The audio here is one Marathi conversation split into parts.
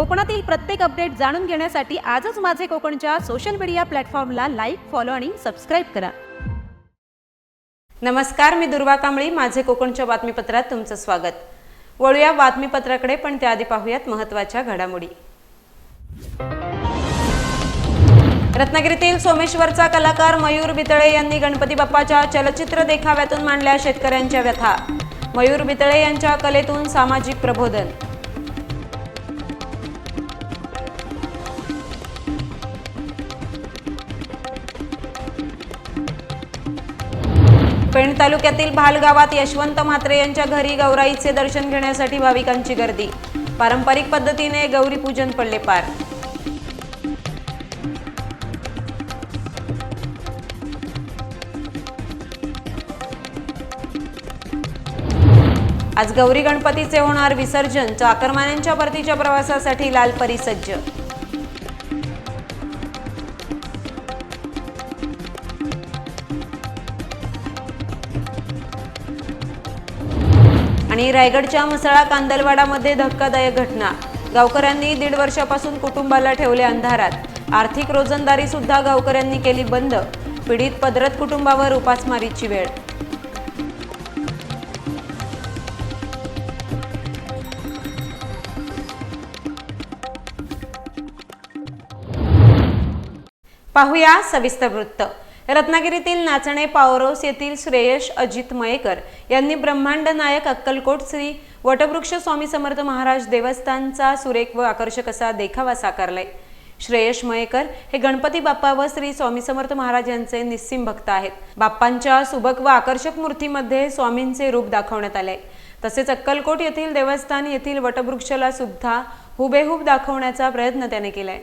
कोकणातील प्रत्येक अपडेट जाणून घेण्यासाठी आजच माझे कोकणच्या सोशल मीडिया प्लॅटफॉर्मला लाईक फॉलो आणि सबस्क्राईब करा. नमस्कार मी दुर्वा कांबळी. माझे कोकणच्या बातमीपत्रात तुमचं स्वागत. वळूया बातमीपत्राकडे पण त्याआधी पाहूयात महत्त्वाच्या घडामोडी. रत्नागिरीतील सोमेश्वरचा कलाकार मयूर बितळे यांनी गणपती बाप्पाच्या चलचित्र देखाव्यातून मांडल्या शेतकऱ्यांच्या व्यथा. मयूर बितळे यांच्या कलेतून सामाजिक प्रबोधन. तालुक्यातील भाल गावात यशवंत म्हात्रे यांच्या घरी गौराईचे दर्शन घेण्यासाठी भाविकांची गर्दी. पारंपरिक पद्धतीने गौरी पूजन पडले पार. आज गौरी गणपतीचे होणार विसर्जन चाकरमान्यांच्या परतीच्या प्रवासासाठी लाल सज्ज आणि रायगडच्या मसळा कांदलवाडामध्ये धक्कादायक घटना. गावकऱ्यांनी दीड वर्षापासून कुटुंबाला ठेवले अंधारात. आर्थिक रोजंदारी सुद्धा गावकऱ्यांनी केली बंद. पीडित पदरत कुटुंबावर उपासमारीची वेळ. पाहूया सविस्तर वृत्त. रत्नागिरीतील नाचणे पावरोस येथील श्रेयश अजित मयेकर यांनी ब्रह्मांड नायक अक्कलकोट श्री वटवृक्ष स्वामी समर्थ महाराज देवस्थानचा सुरेख व आकर्षक असा देखावा साकारलाय. श्रेयश मयेकर हे गणपती बाप्पा व श्री स्वामी समर्थ महाराज यांचे निस्सिम भक्त आहेत. बाप्पांच्या सुबक व आकर्षक मूर्तीमध्ये स्वामींचे रूप दाखवण्यात आले. तसेच अक्कलकोट येथील देवस्थान येथील वटवृक्षला सुद्धा हुबेहूब दाखवण्याचा प्रयत्न त्याने केलाय.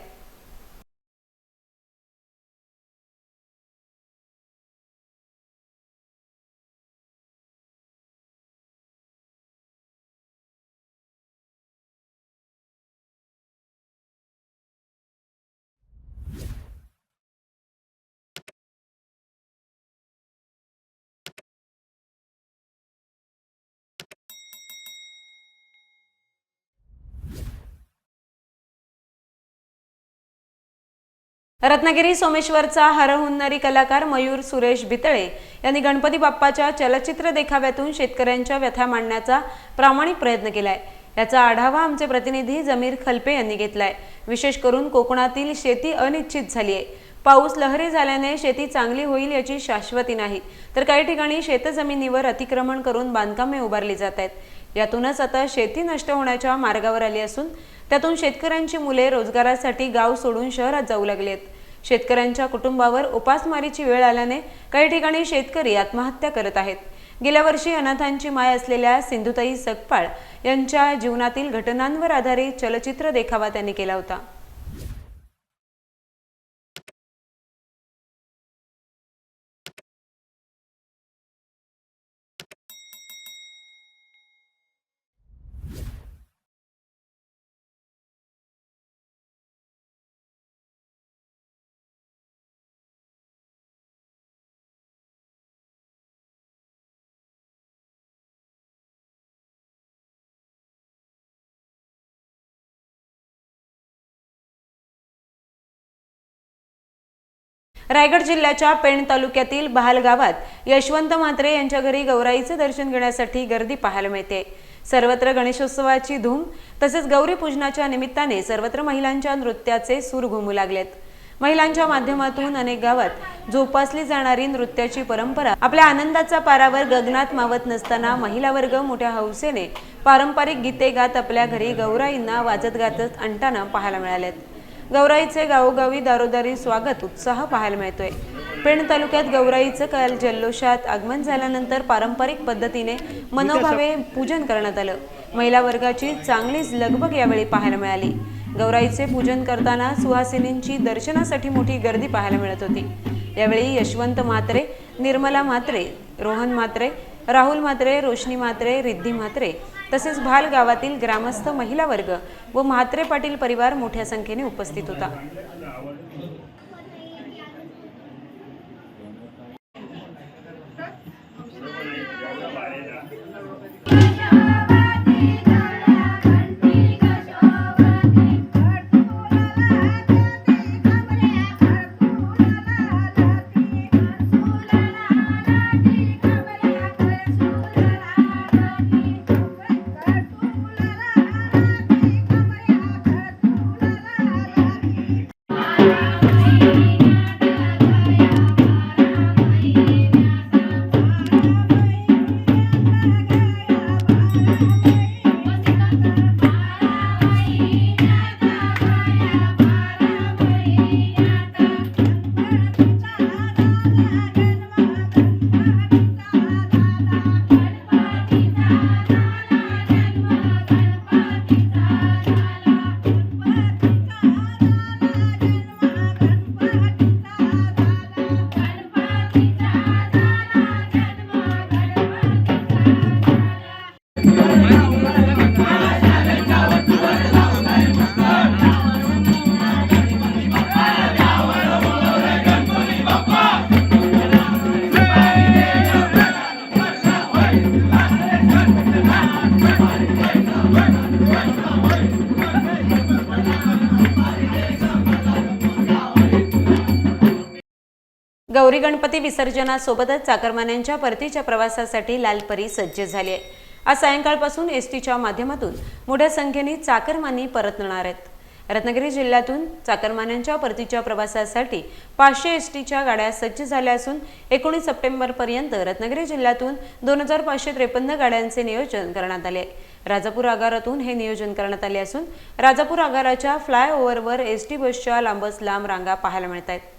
रत्नागिरी सोमेश्वरचा हरहुन्नरी कलाकार मयूर सुरेश बितळे यांनी गणपती बाप्पाच्या चलचित्र देखाव्यातून शेतकऱ्यांच्या व्यथा मांडण्याचा प्रामाणिक प्रयत्न केलाय. याचा आढावा आमचे प्रतिनिधी जमीर खलपे यांनी घेतलाय. विशेष करून कोकणातील शेती अनिश्चित झाली आहे. पाऊस लहरी झाल्याने शेती चांगली होईल याची शाश्वती नाही तर काही ठिकाणी शेतजमिनीवर अतिक्रमण करून बांधकामे उभारली जात आहेत. यातूनच आता शेती नष्ट होण्याच्या मार्गावर आली असून त्यातून शेतकऱ्यांची मुले रोजगारासाठी गाव सोडून शहरात जाऊ लागली आहेत. शेतकऱ्यांच्या कुटुंबावर उपासमारीची वेळ आल्याने काही ठिकाणी शेतकरी आत्महत्या करत आहेत. गेल्या वर्षी अनाथांची माय असलेल्या सिंधुताई सकपाळ यांच्या जीवनातील घटनांवर आधारित चलचित्र देखावा त्यांनी केला होता. रायगड जिल्ह्याच्या पेण तालुक्यातील बहाल गावात यशवंत म्हात्रे यांच्या घरी गौराईचे दर्शन घेण्यासाठी गर्दी पाहायला मिळते. सर्वत्र गणेशोत्सवाची धूम तसेच गौरी पूजनाच्या निमित्ताने सर्वत्र महिलांच्या नृत्याचे सूर घुमू लागलेत. महिलांच्या माध्यमातून अनेक गावात जोपासली जाणारी नृत्याची परंपरा आपल्या आनंदाचा पारावर गगनात मावत नसताना महिला वर्ग मोठ्या हौसेने पारंपरिक गीते गात आपल्या घरी गौराईंना वाजत गाजत आणताना पाहायला मिळालेत. गौराईचे गावोगावी दारोदारी स्वागत उत्साह पाहायला मिळतोय. पेण तालुक्यात गौराईचं काल जल्लोषात आगमन झाल्यानंतर पारंपरिक पद्धतीने मनोभावे पूजन करण्यात आलं. महिला वर्गाची चांगलीच लगबग यावेळी पाहायला मिळाली. गौराईचे पूजन करताना सुहासिनींची दर्शनासाठी मोठी गर्दी पाहायला मिळत होती. यावेळी यशवंत म्हात्रे निर्मला म्हात्रे रोहन म्हात्रे राहुल म्हात्रे रोशनी म्हात्रे रिद्धी म्हात्रे तसेच भाल गावातील ग्रामस्थ महिला वर्ग व म्हात्रे पाटील परिवार मोठ्या संख्येने उपस्थित होता. Bye. गौरी गणपती विसर्जनासोबतच चाकरमान्यांच्या परतीच्या प्रवासासाठी लालपरी सज्ज झाली आहे. आज सायंकाळपासून एस टीच्या माध्यमातून मोठ्या संख्येने चाकरमानी परतणार आहेत. रत्नागिरी जिल्ह्यातून चाकरमान्यांच्या परतीच्या प्रवासासाठी पाचशे एस टीच्या गाड्या सज्ज झाल्या असून एकोणीस सप्टेंबरपर्यंत रत्नागिरी जिल्ह्यातून दोन हजार पाचशे त्रेपन्न गाड्यांचे नियोजन करण्यात आले आहे. राजापूर आगारातून हे नियोजन करण्यात आले असून राजापूर आगाराच्या फ्लायओव्हरवर एस टी बसच्या लांबच लांब रांगा पाहायला मिळत आहेत.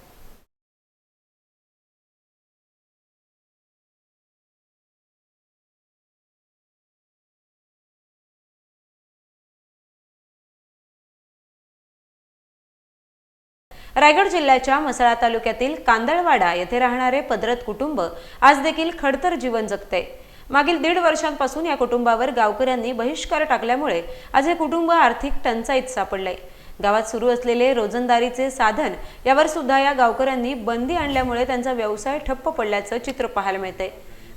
रायगड जिल्ह्याच्या मसळा तालुक्यातील कांदळवाडा येथे राहणारे पदरत कुटुंब आज देखील खडतर जीवन जगते. मागील दीड वर्षांपासून या कुटुंबावर गावकऱ्यांनी बहिष्कार टाकल्यामुळे आज हे कुटुंब आर्थिक टंचाईत सापडले. गावात सुरू असलेले रोजंदारीचे साधन यावर सुद्धा या गावकऱ्यांनी बंदी आणल्यामुळे त्यांचा व्यवसाय ठप्प पडल्याचं चित्र पाहायला मिळते.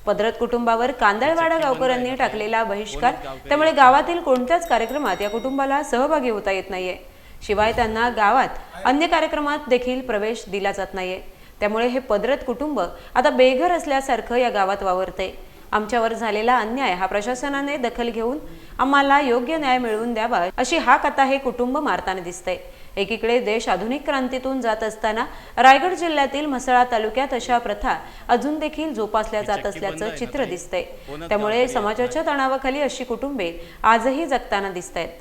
पदरत कुटुंबावर कांदळवाडा गावकऱ्यांनी टाकलेला बहिष्कार त्यामुळे गावातील कोणत्याच कार्यक्रमात या कुटुंबाला सहभागी होता येत नाहीये. शिवाय त्यांना गावात अन्य कार्यक्रमात देखील प्रवेश दिला जात नाहीये. त्यामुळे हे पदरत कुटुंब आता बेघर असल्यासारखं या गावात वावरते आमच्यावर झालेला अन्याय हा प्रशासनाने दखल घेऊन आम्हाला योग्य न्याय मिळवून द्यावा अशी हाक आता हे कुटुंब मारताना दिसते एकीकडे देश आधुनिक क्रांतीतून जात असताना रायगड जिल्ह्यातील म्हसळा तालुक्यात अशा प्रथा अजून देखील जोपासल्या जात असल्याचं चित्र दिसतंय. त्यामुळे समाजाच्या तणावाखाली अशी कुटुंबे आजही जगताना दिसत आहेत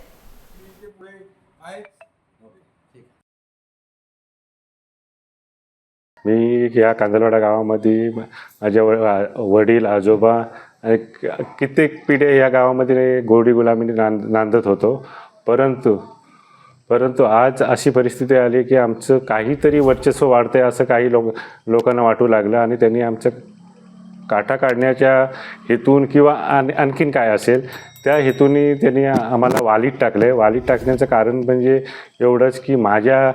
मी या कांदलवाडा गावामध्ये माझ्या व- वडील आजोबा आणि कित्येक पिढ्या या गावामध्ये गोडी गुलामीने नांद नांदत होतो. परंतु परंतु आज अशी परिस्थिती आली की आमचं काहीतरी वर्चस्व वाढतंय असं काही लोक लोकांना वाटू लागलं आणि त्यांनी आमचं काटा काढण्याच्या हेतून किंवा आण आणखीन काय असेल त्या हेतूने त्यांनी आम्हाला वालीत टाकले वालीत टाकण्याचं कारण म्हणजे एवढंच की माझ्या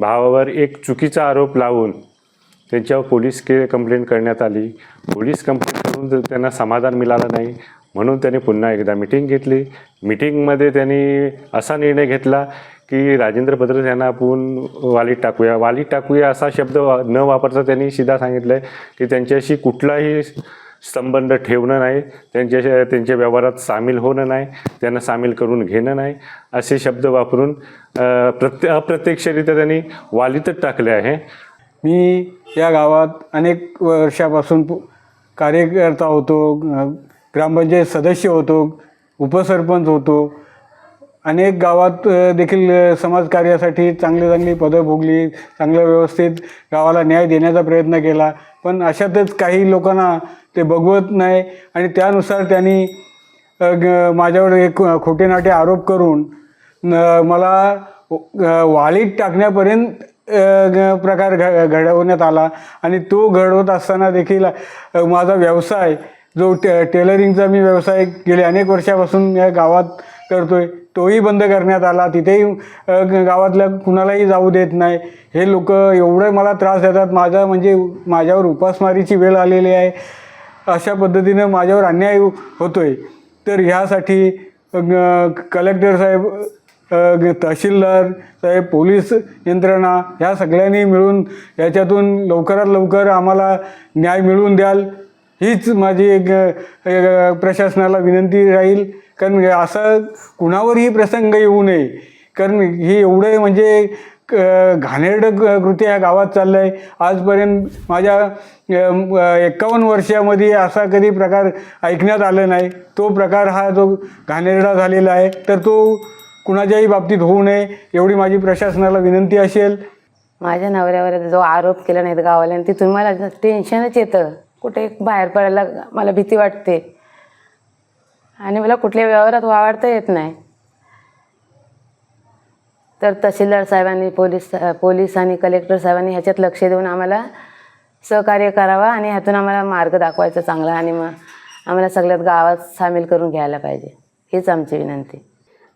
भावावर एक चुकीचा आरोप लावून त्यांच्यावर पोलीस के कंप्लेंट करण्यात आली. पोलीस कंप्लेंट करून त्यांना समाधान मिळालं नाही. म्हणून त्यांनी पुन्हा एकदा मिटिंग घेतली. मिटिंगमध्ये त्यांनी असा निर्णय घेतला की राजेंद्र भद्रत यांना आपण वालीत टाकूया. वालीत टाकूया असा शब्द वा- न वापरता त्यांनी सीधा सांगितलं आहे की त्यांच्याशी कुठलाही संबंध ठेवणं नाही. त्यांच्याशी त्यांच्या व्यवहारात सामील होणं नाही. त्यांना सामील करून घेणं नाही. असे शब्द वापरून प्रत्य प्रत्ये अप्रत्यक्षरित्या त्यांनी वालीतच टाकले आहे. मी या गावात अनेक वर्षापासून कार्यकर्ता होतो ग्रामपंचायत सदस्य होतो उपसरपंच होतो. अनेक गावात देखील समाजकार्यासाठी चांगली चांगली पदं भोगली चांगल्या व्यवस्थित गावाला न्याय देण्याचा प्रयत्न केला. पण अशातच काही लोकांना ते बघवत नाही आणि त्यानुसार त्यांनी माझ्यावर एक खोटे नाटे आरोप करून मला वाळीत टाकण्यापर्यंत प्रकार घ घडवण्यात आला. आणि तो घडवत असताना देखील माझा व्यवसाय जो टे टेलरिंगचा मी व्यवसाय गेले अनेक वर्षापासून या गावात करतो आहे तोही बंद करण्यात आला. तिथेही गावातल्या कुणालाही जाऊ देत नाही. हे लोक एवढे मला त्रास देतात. माझा म्हणजे माझ्यावर उपासमारीची वेळ आलेली आहे. अशा पद्धतीनं माझ्यावर अन्याय होतो आहे तर ह्यासाठी कलेक्टर साहेब तहसीलदार साहेब पोलीस यंत्रणा ह्या सगळ्यांनी मिळून याच्यातून लवकरात लवकर आम्हाला न्याय मिळवून द्याल. हीच माझी एक प्रशासनाला विनंती राहील. कारण असं कुणावरही प्रसंग येऊ नये. कारण ही एवढे म्हणजे क- घाणेरडं क- ह्या गावात चाललं आहे आजपर्यंत माझ्या एकावन्न वर्षामध्ये असा कधी प्रकार ऐकण्यात आलं नाही. तो प्रकार हा जो घाणेरडा झालेला आहे तर तो कुणाच्याही बाबतीत होऊ नये एवढी माझी प्रशासनाला विनंती असेल. माझ्या नवऱ्यावर जो आरोप केला नाहीत गावाला तिथून मला टेन्शनच येतं. कुठे बाहेर पडायला मला भीती वाटते. आणि मला कुठल्या व्यवहारात वावरता येत नाही. तर तहसीलदार साहेबांनी पोलीस पोलीस आणि कलेक्टर साहेबांनी ह्याच्यात लक्ष देऊन आम्हाला सहकार्य करावा आणि ह्यातून आम्हाला मार्ग दाखवायचा चांगला आणि मग आम्हाला सगळ्यात गावात सामील करून घ्यायला पाहिजे. हीच आमची विनंती.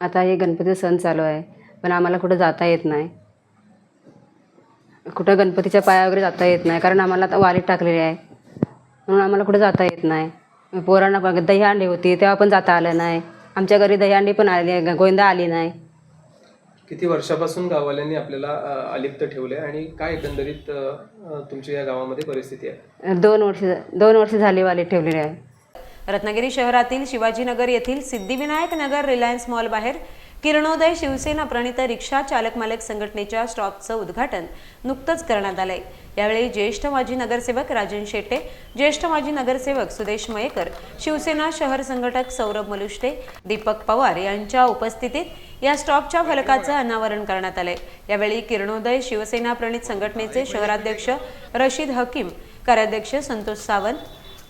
आता हे गणपती सण चालू आहे पण आम्हाला कुठं जाता येत नाही. कुठं गणपतीच्या पाया वगैरे जाता येत नाही कारण आम्हाला आता वारीत टाकलेली आहे. म्हणून आम्हाला कुठं जाता येत नाही. पोरांना दही आणली होती तेव्हा पण जाता आलं नाही. आमच्या घरी दहीहंडी पण आली आहे गोविंदा आली नाही. किती वर्षापासून गाववाल्यांनी आपल्याला अलिप्त ठेवले आणि काय एकंदरीत तुमच्या या गावामध्ये परिस्थिती आहे? दोन वर्ष दोन वर्ष झाली वाली ठेवलेली आहे. रत्नागिरी शहरातील शिवाजीनगर येथील सिद्धिविनायक नगर रिलायन्स मॉल बाहेर किरणोदय शिवसेना प्रणित रिक्षा चालक मालक संघटनेच्या स्टॉपचं उद्घाटन नुकतंच करण्यात आलंय. यावेळी ज्येष्ठ माजी नगरसेवक राजन शेट्टे ज्येष्ठ माजी नगरसेवक सुदेश मयेकर शिवसेना शहर संघटक सौरभ मलुष्टे दीपक पवार यांच्या उपस्थितीत या स्टॉपच्या फलकाचं अनावरण करण्यात आलंय. यावेळी किरणोदय शिवसेना प्रणित संघटनेचे शहराध्यक्ष रशीद हकीम कार्याध्यक्ष संतोष सावंत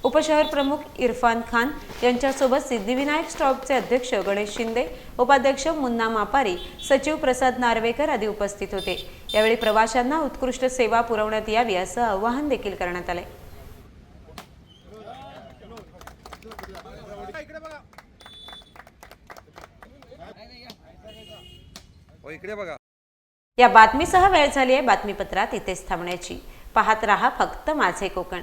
उपशहर प्रमुख इरफान खान यांच्यासोबत सिद्धिविनायक स्टॉपचे अध्यक्ष गणेश शिंदे उपाध्यक्ष मुन्ना मापारी सचिव प्रसाद नार्वेकर आदी उपस्थित होते. यावेळी प्रवाशांना उत्कृष्ट सेवा पुरवण्यात यावी असं आवाहन देखील करण्यात आलंय. या बातमीसह वेळ झाली आहे बातमीपत्रात इथेच थांबण्याची. पाहत रहा फक्त माझे कोकण.